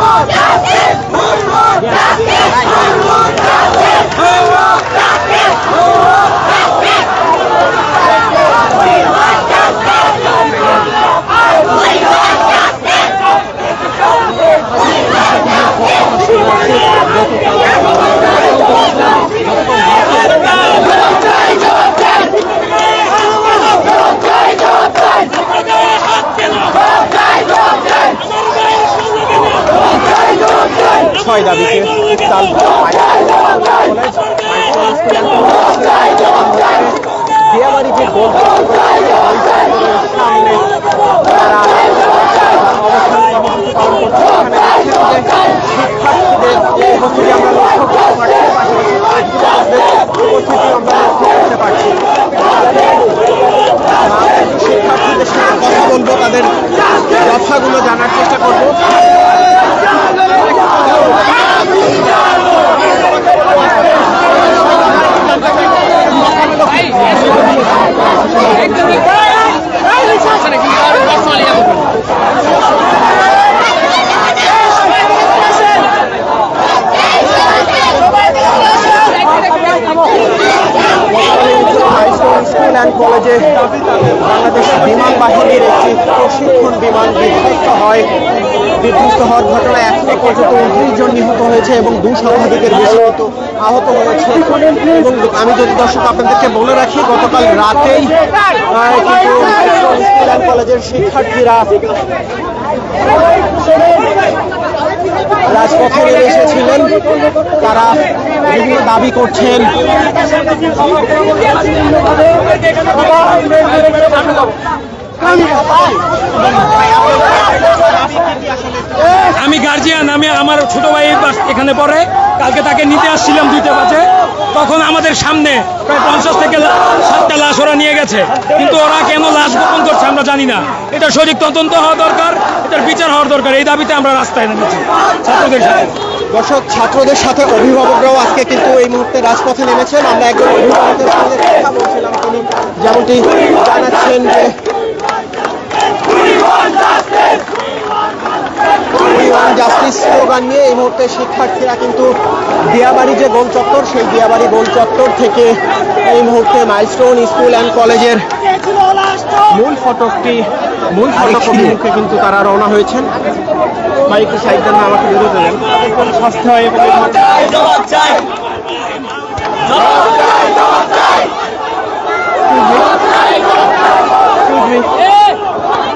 Justice! One more! Justice! One more! Justice! One more! Justice! High school school and কলেজে বাংলাদেশ বিমান বাহিনীর একটি প্রশিক্ষণ বিমান বিধ্বস্ত হয়। বিধ্বস্ত হওয়ার ঘটনায় এখনও পর্যন্ত উনত্রিশ জন নিহত হয়েছে এবং দু শতাধিকের বেশি মতো আহত হয়েছে। এবং আমি যদি দর্শক আপনাদেরকে বলে রাখি, গতকাল রাতেই কিন্তু স্কুল অ্যান্ড কলেজের শিক্ষার্থীরা রাজপথে এসেছিলেন। তারা বিভিন্ন দাবি করছেন। আমি গার্জিয়ান আমি আমার ছোট ভাই এখানে পড়ে। কালকে তাকে নিতে আসছিলাম দুইটা বাজে। তখন আমাদের সামনে প্রায় পঞ্চাশ থেকে সাতটা লাশ ওরা নিয়ে গেছে। কিন্তু ওরা কেন লাশ গোপন করছে আমরা জানি না। এটা সঠিক তদন্ত হওয়া দরকার, এটার বিচার হওয়ার দরকার। এই দাবিতে আমরা রাস্তায় নেমেছি। ছাত্রদের সাথে। দর্শক, ছাত্রদের সাথে অভিভাবকরাও আজকে কিন্তু এই মুহূর্তে রাজপথে নেমেছেন। আমরা একজন অভিভাবকের সঙ্গে কথা বলছিলাম। তিনি যেমনটি জানাচ্ছেন যে জাস্টিস স্লোগান নিয়ে এই মুহূর্তে শিক্ষার্থীরা কিন্তু দিয়াবাড়ি যে গোল চত্বর সেই দিয়াবাড়ি গোল চত্বর থেকে এই মুহূর্তে মাইলস্টোন স্কুল অ্যান্ড কলেজের মূল ফটকটি মূল ফটক অভিমুখে কিন্তু তারা রওনা হয়েছেন। ভাই একটু সাইড দেন না, আমাকে বেরোতে দেন স্বাস্থ্য হয় এবং Excuse me.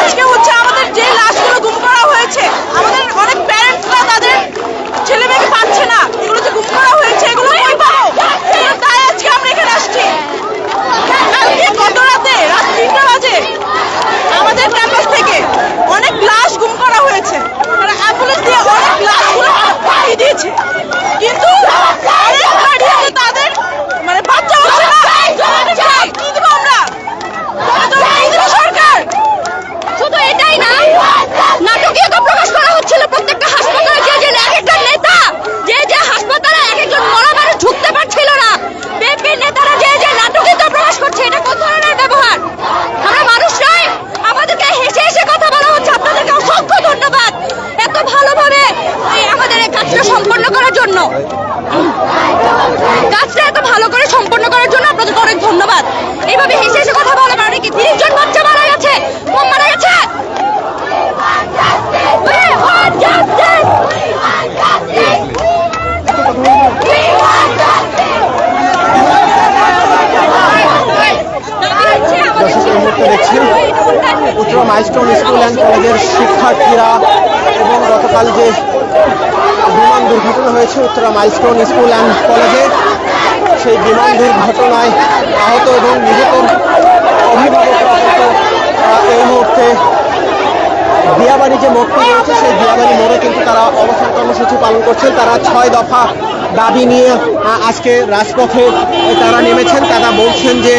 আজকে হচ্ছে আমাদের যে লাশগুলো গুম করা হয়েছে আমাদের অনেক প্যারেন্টসরা তাদের ছেলে মেয়েকে পাচ্ছে না এগুলো যে গুম করা হয়েছে এগুলো কই পাবো এগুলো তাই আজকে আমরা এখানে আসছি কালকে গত রাতে রাত তিনটা বাজে আমাদের ক্যাম্পাস থেকে অনেক লাশ গুম করা হয়েছে তারা অ্যাম্বুলেন্স দিয়ে অনেক লাশগুলো পাঠিয়ে দিয়েছে কিন্তু অনেক গার্ডিয়ান তাদের মানে বাচ্চা হচ্ছে না কি দেবো আমরা তো কি দেবো সরকার শুধু এটাই না নাটকীয়তা প্রকাশ করা হচ্ছিল প্রত্যেকটা হাসপাতালে যে যে এক একটা নেতা যে যে হাসপাতালে এক একজন মরা মানুষ ঢুকতে পারছিল না বিএনপির নেতারা যে যে নাটকীয়তা প্রকাশ করছে এটা কোন ধরনের ব্যবহার আমরা মানুষ নয় আমাদেরকে হেসে হেসে কথা বলা হচ্ছে আপনাদেরকে অসংখ্য ধন্যবাদ এত ভালোভাবে এই আমাদের এই কাজটা সম্পন্ন করার জন্য কাজটা এত ভালো করে সম্পন্ন করার জন্য আপনাদেরকে অনেক ধন্যবাদ এইভাবে হেসে হেসে কথা বলা মানে কি তিরিশ জন বাচ্চা মারা গেছে? মারা গেছে? দেখছেন উত্তরা মাইলস্টোন স্কুল অ্যান্ড কলেজের শিক্ষার্থীরা এবং গতকাল যে বিমান দুর্ঘটনা হয়েছে উত্তরা মাইলস্টোন স্কুল অ্যান্ড কলেজে সেই বিমান দুর্ঘটনায় আহত এবং নিহত অভিভাবকরা এই মুহূর্তে দিয়াবাড়ি যে মোড়টি রয়েছে, সেই দিয়াবাড়ি মোড়ে কিন্তু তারা অবস্থান কর্মসূচি পালন করছেন। তারা ছয় দফা দাবি নিয়ে আজকে রাজপথে তারা নেমেছেন। তারা বলছেন যে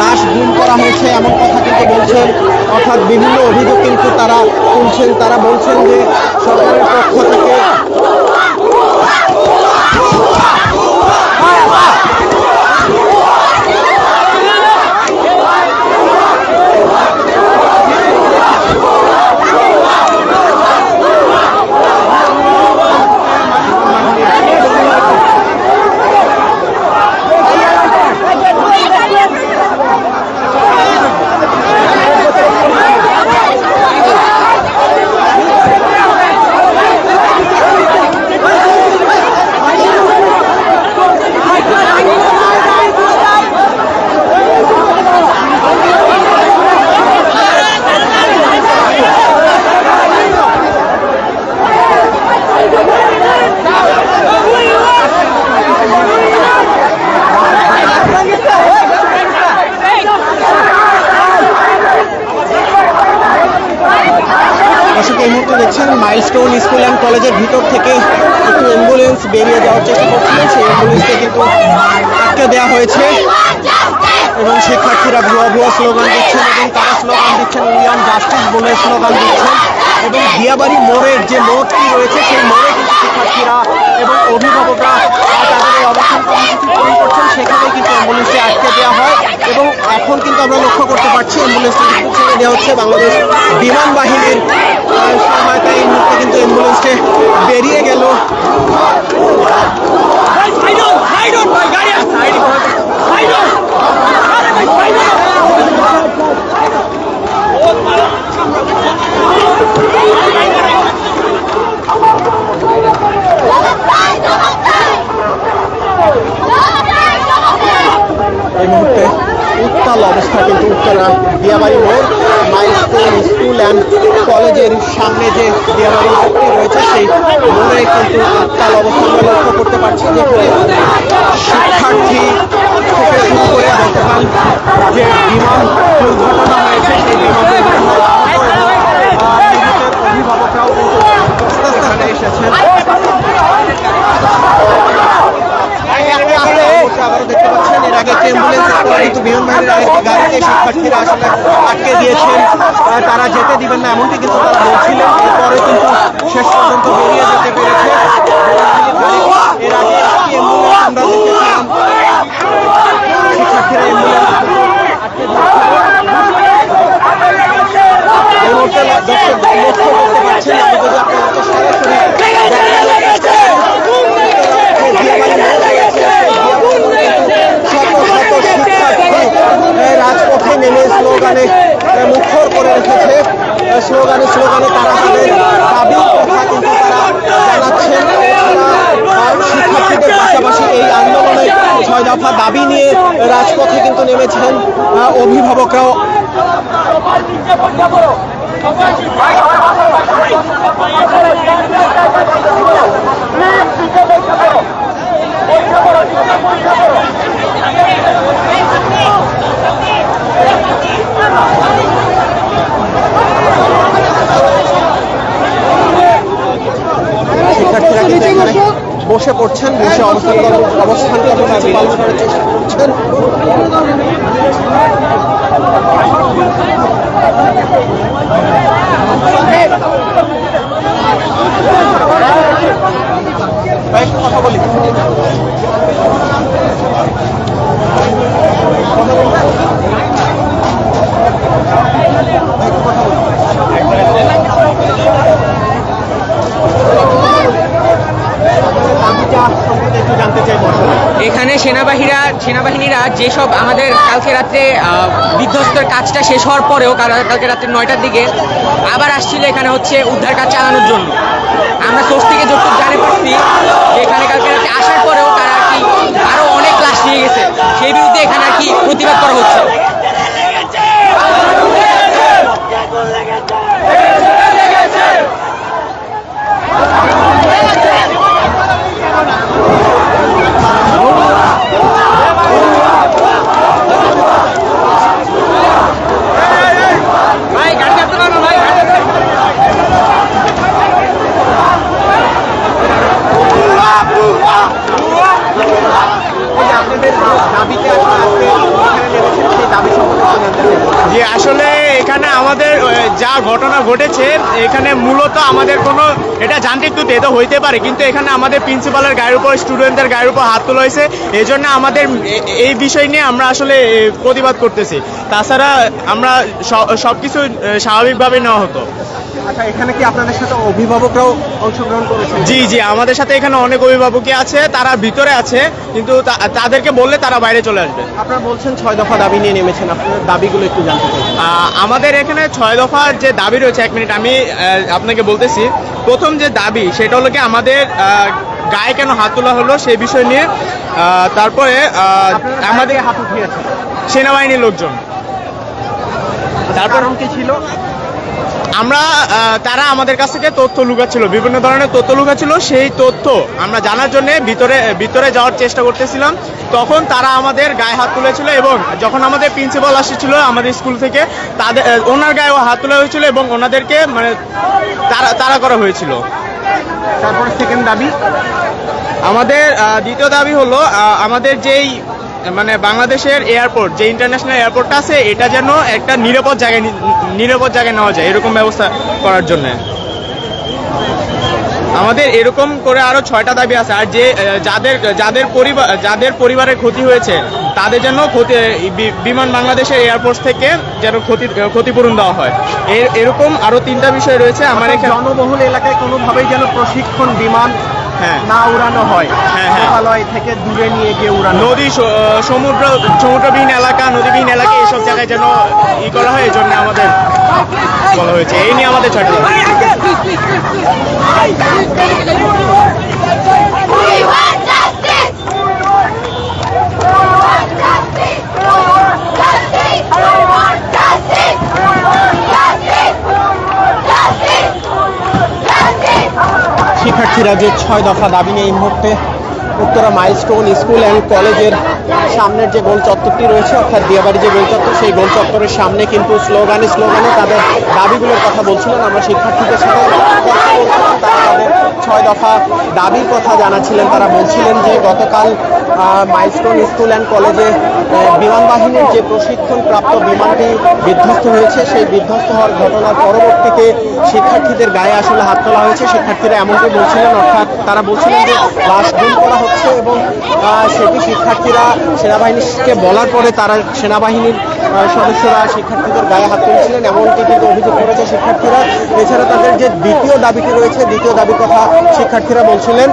লাশ গুম করা হয়েছে এমন কথা কিন্তু বলছেন। অর্থাৎ বিভিন্ন অভিযোগ কিন্তু তারা তুলছেন। তারা বলছেন যে সরকারের পক্ষ থেকে মাইলস্টোন স্কুল অ্যান্ড কলেজের ভিতর থেকে একটু অ্যাম্বুলেন্স বেরিয়ে যাওয়ার চেষ্টা করছিলেন সেই অ্যাম্বুলেন্সকে কিন্তু আটকে দেওয়া হয়েছে এবং শিক্ষার্থীরা ভুয়া ভুয়া স্লোগান দিচ্ছেন এবং তারা স্লোগান দিচ্ছেন ইন্ডিয়ান জাস্টিস বলে স্লোগান দিচ্ছেন। এবং বিয়াবাড়ি মোড়ের যে মোড়টি রয়েছে সেই মোড়ে কিন্তু শিক্ষার্থীরা এবং অভিভাবকরা তাদের এই অবস্থান কর্মসূচি পালন করছেন। সেখানে কিন্তু অ্যাম্বুলেন্সে আটকে দেওয়া হয় এবং এখন কিন্তু আমরা লক্ষ্য করতে পারছি অ্যাম্বুলেন্সটি কিন্তু ছেড়ে দেওয়া হচ্ছে। বাংলাদেশ বিমান বাহিনীর সহায়তায় এই মুহূর্তে কিন্তু অ্যাম্বুলেন্সটি বেরিয়ে গেল। এই মুহূর্তে উত্তাল অবস্থা, কিন্তু উত্তরা দিয়াবাড়ি মোড়, মাইলস্টোন স্কুল অ্যান্ড কলেজের সামনে যে দিয়াবাড়ি মোড়টি রয়েছে, সেই মোড়ে কিন্তু উত্তাল অবস্থা লক্ষ্য করতে পারছি যেখানে শিক্ষার্থী থেকে শুরু করে গতকাল যে বিমান দুর্ঘটনা হয়েছে সেই বিমান অভিভাবকরাও কিন্তু এখানে এসেছেন দেখতে পাচ্ছেন এর আগে অ্যাম্বুলেন্স কিন্তু বিমান বাহিনীর আরেকটি গাড়িতে শিক্ষার্থীরা আসলে আটকে দিয়েছেন তারা যেতে দিবেন না এমনটি কিন্তু তারা বলছিলেন এরপরে কিন্তু শেষ পর্যন্ত বেরিয়ে যেতে পেরেছে এর আগে আমরা দেখেছিলাম শিক্ষার্থীরা অ্যাম্বুলেন্স এই মুহূর্তে রাজপথে নেমে স্লোগানে মুখর করে রেখেছে স্লোগানে স্লোগানে তারা তাদের দাবির কথা কিন্তু তারা জানাচ্ছেন শিক্ষার্থীদের পাশাপাশি এই আন্দোলনে ছয় দফা দাবি নিয়ে রাজপথে কিন্তু নেমেছেন অভিভাবকরাও। বসে পড়ছেন বসে অবস্থান কর্ম অবস্থান কর্মসূচি পালন করার চেষ্টা করছেন ভাই, একটু কথা বলি কথা বলব? ভাই, একটু কথা বলি। দাবিটা সম্পর্কে একটু জানতে চাইব আসলে এখানে সেনাবাহিনীরা সেনাবাহিনীরা যেসব আমাদের কালকে রাত্রে বিধ্বস্তের কাজটা শেষ হওয়ার পরেও কালকে রাত্রে নয়টার দিকে আবার আসছিল এখানে হচ্ছে উদ্ধার কাজ চালানোর জন্য। আমরা সোর্স থেকে যতটুকু জানে পারছি যে এখানে কালকে রাত্রে আসার পরেও তারা আর কি আরও অনেক ক্লাস নিয়ে গেছে। সেই বিরুদ্ধে এখানে আর কি প্রতিবাদ করা হচ্ছে ভাই গাড়ি চাপতে পারব ভাই গাড়ি চাপতে এই যে আপনাদের যে দাবিতে আসলে আজকে এখানে নেমেছেন সেই দাবি সম্পর্কে একটু জানতে চাইব যে আসলে এখানে আমাদের আহ, যা ঘটনা ঘটেছে এখানে মূলত আমাদের কোনো এটা ত্রুটি এটা হইতে পারে, কিন্তু এখানে আমাদের প্রিন্সিপালের গায়ের উপর স্টুডেন্টদের গায়ের উপর হাত তোলা হয়েছে। এই জন্য আমাদের এই বিষয় নিয়ে আমরা আসলে প্রতিবাদ করতেছি। তাছাড়া আমরা সব কিছু স্বাভাবিকভাবে নেওয়া হতো। আচ্ছা এখানে কি আপনাদের সাথে অভিভাবকরাও অংশগ্রহণ করেছেন জি জি আমাদের সাথে এখানে অনেক অভিভাবকই আছে তারা ভিতরে আছে কিন্তু তাদেরকে বললে তারা বাইরে চলে আসবে। আপনারা বলছেন ছয় দফা দাবি নিয়ে নেমেছেন আপনাদের দাবিগুলো একটু জানতে চাই। আমাদের এখানে ছয় দফার যে দাবি রয়েছে এক মিনিট আমি আপনাকে বলতেছি। প্রথম যে দাবি সেটা হলো কি আমাদের গায়ে কেন হাত তোলা হলো সেই বিষয় নিয়ে তারপরে আমাদের হাত উঠিয়েছেন। সেনাবাহিনীর লোকজন। তারপর কি ছিল? আমরা তারা আমাদের কাছ থেকে তথ্য লুকাচ্ছিল, বিভিন্ন ধরনের তথ্য লুকাচ্ছিল। সেই তথ্য আমরা জানার জন্য ভিতরে ভিতরে যাওয়ার চেষ্টা করতেছিলাম। তখন তারা আমাদের গায়ে হাত তুলেছিল এবং যখন আমাদের প্রিন্সিপাল আসছিল আমাদের স্কুল থেকে, তাদের ওনার গায়েও হাত তোলা হয়েছিল এবং ওনাদেরকে মানে তারা তারা করা হয়েছিল। তারপরে সেকেন্ড দাবি? আমাদের দ্বিতীয় দাবি হলো আমাদের যেই মানে বাংলাদেশের এয়ারপোর্ট যে ইন্টারন্যাশনাল এয়ারপোর্টটা আছে এটা যেন একটা নিরাপদ জায়গায় নিরাপদ জায়গায় নেওয়া যায় এরকম ব্যবস্থা করার জন্য। আমাদের এরকম করে আরও ছয়টা দাবি আছে আর যে যাদের যাদের পরিবার যাদের পরিবারের ক্ষতি হয়েছে তাদের যেন ক্ষতি বি- বিমান বাংলাদেশের এয়ারপোর্ট থেকে যেন ক্ষতি ক্ষতিপূরণ দেওয়া হয়। এর এরকম আরও তিনটা বিষয় রয়েছে আমার এখানে জনবহুল এলাকায় কোনোভাবেই যেন প্রশিক্ষণ বিমান না উড়ানো হয়। হ্যাঁ, হ্যাঁ। লোকালয় থেকে দূরে নিয়ে গিয়ে উড়ানো নদী সমুদ্র সমুদ্রবিহীন এলাকা নদীবিহীন এলাকা এইসব জায়গায় যেন ই করা হয় এই জন্য আমাদের বলা হয়েছে। এই নিয়ে আমাদের ছয়টা দাবি। We want justice! We want justice! We want justice! We want justice! We want justice! Justice! Justice! শিক্ষার্থীরা যে ছয় দফা দাবি নিয়ে এই মুহূর্তে উত্তরা মাইলস্টোন স্কুল অ্যান্ড কলেজের সামনের যে গোল চত্বরটি রয়েছে, অর্থাৎ দিয়াবাড়ি যে গোল চত্বর, সেই গোল চত্বরের সামনে কিন্তু স্লোগানে স্লোগানে তাদের দাবিগুলোর কথা বলছিলেন আমরা শিক্ষার্থীদের সাথে তারা তাদের ছয় দফা দাবির কথা জানাচ্ছিলেন। তারা বলছিলেন যে গতকাল মাইলস্টোন স্কুল অ্যান্ড কলেজে বিমান বাহিনীর যে প্রশিক্ষণ প্রাপ্ত বিমানটি বিধ্বস্ত হয়েছে, সেই বিধ্বস্ত হওয়ার ঘটনার পরবর্তীতে শিক্ষার্থীদের গায়ে আসলে হাত তোলা হয়েছে। শিক্ষার্থীরা এমনটি বলছিলেন, অর্থাৎ তারা বলছিলেন যে লাশ গুম করা হচ্ছে এবং সেটি শিক্ষার্থীরা সেনাবাহিনীকে বলার পরে তারা সেনাবাহিনীর সদস্যরা শিক্ষার্থীদের গায়ে হাত তুলছিলেন। এমনটি কিন্তু অভিযোগ করেছে শিক্ষার্থীরা। এছাড়া তাদের যে দ্বিতীয় দাবিটি রয়েছে, দ্বিতীয় দাবির কথা শিক্ষার্থীরা বলছিলেন।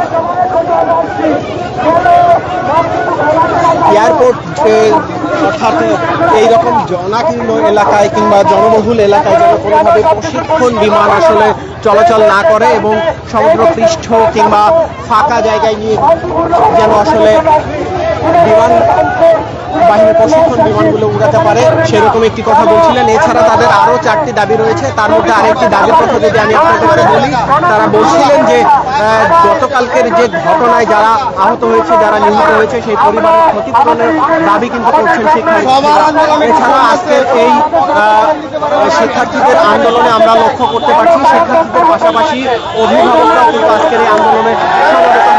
এয়ারপোর্ট অর্থাৎ এইরকম জনাকীর্ণ এলাকায় কিংবা জনবহুল এলাকায় যেন কোনোভাবে প্রশিক্ষণ বিমান আসলে চলাচল না করে এবং সমুদ্র পৃষ্ঠ কিংবা ফাঁকা জায়গায় নিয়ে যেন আসলে বিমান বাহিনীর প্রশিক্ষণ বিমানগুলো উড়াতে পারে সেরকম একটি কথা বলছিলেন। এছাড়া তাদের আরও চারটি দাবি রয়েছে। তার মধ্যে আরেকটি দাবির কথা যদি আমি আপনাদেরকে বলি, তারা বলছিলেন যে গতকালকের যে ঘটনায় যারা আহত হয়েছে, যারা নিহত হয়েছে, সেই পরিবারের ক্ষতিপূরণের দাবি কিন্তু করছেন শিক্ষার্থীরা এছাড়া আজকে এই শিক্ষার্থীদের আন্দোলনে আমরা লক্ষ্য করতে পারছি, শিক্ষার্থীদের পাশাপাশি অভিভাবকরা কিন্তু আজকের এই আন্দোলনে সমবেত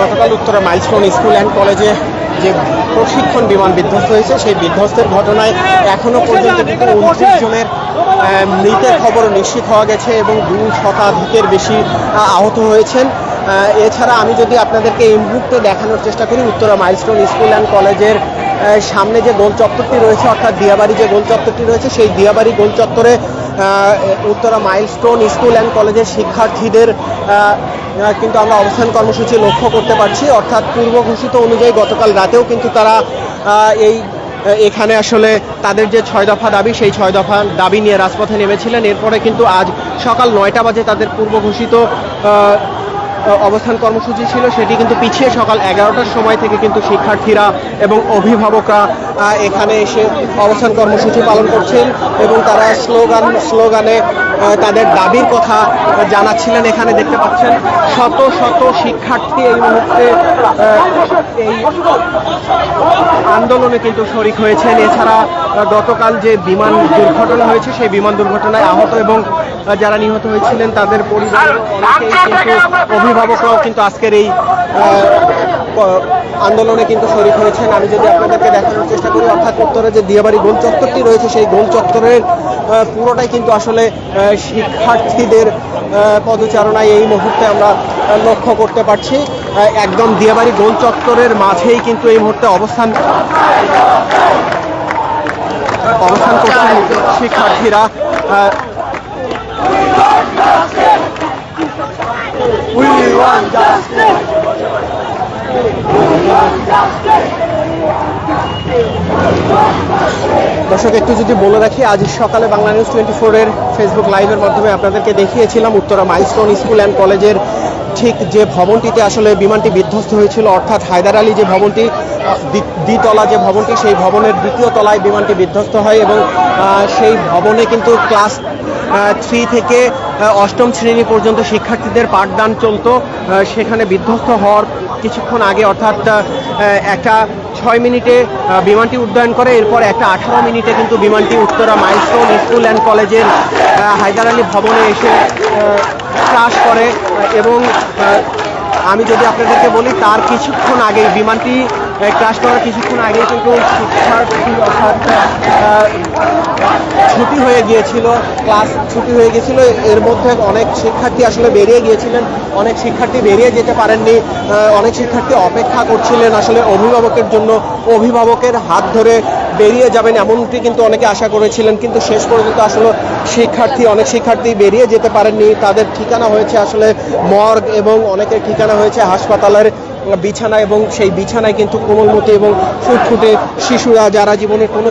গতকাল উত্তরা মাইলস্টোন স্কুল অ্যান্ড কলেজে যে প্রশিক্ষণ বিমান বিধ্বস্ত হয়েছে সেই বিধ্বস্তের ঘটনায় এখনও পর্যন্ত কিন্তু উনত্রিশ জনের মৃতের খবর নিশ্চিত হওয়া গেছে এবং দুই শতাধিকের বেশি আহত হয়েছেন। এছাড়া আমি যদি আপনাদেরকে এই মুহূর্তে দেখানোর চেষ্টা করি উত্তরা মাইলস্টোন স্কুল অ্যান্ড কলেজের সামনে যে গোল চত্বরটি রয়েছে অর্থাৎ দিয়াবাড়ি যে গোল চত্বরটি রয়েছে সেই দিয়াবাড়ি গোল চত্বরে উত্তরা মাইলস্টোন স্কুল অ্যান্ড কলেজের শিক্ষার্থীদের কিন্তু আমরা অবস্থান কর্মসূচি লক্ষ্য করতে পারছি। অর্থাৎ পূর্ব ঘোষিত অনুযায়ী গতকাল রাতেও কিন্তু তারা এই এখানে আসলে তাদের যে ছয় দফা দাবি, সেই ছয় দফা দাবি নিয়ে রাজপথে নেমেছিলেন। এরপরে কিন্তু আজ সকাল নয়টা বাজে তাদের পূর্ব ঘোষিত অবস্থান কর্মসূচি ছিল, সেটি কিন্তু পিছিয়ে সকাল এগারোটার সময় থেকে কিন্তু শিক্ষার্থীরা এবং অভিভাবকরা এখানে এসে অবস্থান কর্মসূচি পালন করছেন এবং তারা স্লোগান, স্লোগানে তাদের দাবির কথা জানাচ্ছিলেন। এখানে দেখতে পাচ্ছেন, শত শত শিক্ষার্থী এই মুহূর্তে এই আন্দোলনে কিন্তু শরিক হয়েছেন। এছাড়া গতকাল যে বিমান দুর্ঘটনা হয়েছে, সেই বিমান দুর্ঘটনায় আহত এবং যারা নিহত হয়েছিলেন, তাদের পরিবার অভিভাবকরাও কিন্তু আজকের এই আন্দোলনে কিন্তু শরীর হয়েছেন। আমি যদি আপনাদেরকে দেখানোর চেষ্টা করি, অর্থাৎ উত্তরে যে দিয়াবাড়ি গোল চত্বরটি রয়েছে, সেই গোল চত্বরের পুরোটাই কিন্তু আসলে শিক্ষার্থীদের পদচারণায় এই মুহূর্তে আমরা লক্ষ্য করতে পারছি। একদম দিয়াবাড়ি গোল চত্বরের মাঝেই কিন্তু এই মুহূর্তে অবস্থান অবস্থান করছেন শিক্ষার্থীরা আহ, দর্শক একটু যদি বলে রাখি আজ সকালে বাংলা নিউজ টোয়েন্টি ফোরের ফেসবুক লাইভের মাধ্যমে আপনাদেরকে দেখিয়েছিলাম উত্তরা মাইলস্টোন স্কুল অ্যান্ড কলেজের ঠিক যে ভবনটিতে আসলে বিমানটি বিধ্বস্ত হয়েছিল, অর্থাৎ হায়দার আলী যে ভবনটি দ্বিতলা যে ভবনটি, সেই ভবনের দ্বিতীয় তলায় বিমানটি বিধ্বস্ত হয় এবং সেই ভবনে কিন্তু ক্লাস থ্রি থেকে অষ্টম শ্রেণি পর্যন্ত শিক্ষার্থীদের পাঠদান চলত। সেখানে বিধ্বস্ত হওয়ার কিছুক্ষণ আগে অর্থাৎ একটা ছয় মিনিটে বিমানটি উড্ডয়ন করে, এরপর একটা আঠারো মিনিটে কিন্তু বিমানটি উত্তরা মাইলস্টোন স্কুল অ্যান্ড কলেজের হায়দার আলী ভবনে এসে ক্রাশ করে এবং আমি যদি আপনাদেরকে বলি, তার কিছুক্ষণ আগে বিমানটি ক্রাশ করার কিছুক্ষণ আগে কিন্তু ছুটি হয়ে গিয়েছিল ক্লাস ছুটি হয়ে গিয়েছিল। এর মধ্যে অনেক শিক্ষার্থী আসলে বেরিয়ে গিয়েছিলেন, অনেক শিক্ষার্থী বেরিয়ে যেতে পারেননি অনেক শিক্ষার্থী অপেক্ষা করছিলেন আসলে অভিভাবকের জন্য। অভিভাবকের হাত ধরে বেরিয়ে যাবেন এমনটি কিন্তু অনেকে আশা করেছিলেন, কিন্তু শেষ পর্যন্ত আসলে শিক্ষার্থী, অনেক শিক্ষার্থী বেরিয়ে যেতে পারেননি। তাদের ঠিকানা হয়েছে আসলে মর্গ এবং অনেকের ঠিকানা হয়েছে হাসপাতালের বিছানা এবং সেই বিছানায় কিন্তু কোমলমতি এবং ফুটফুটে শিশুরা, যারা জীবনে কোনো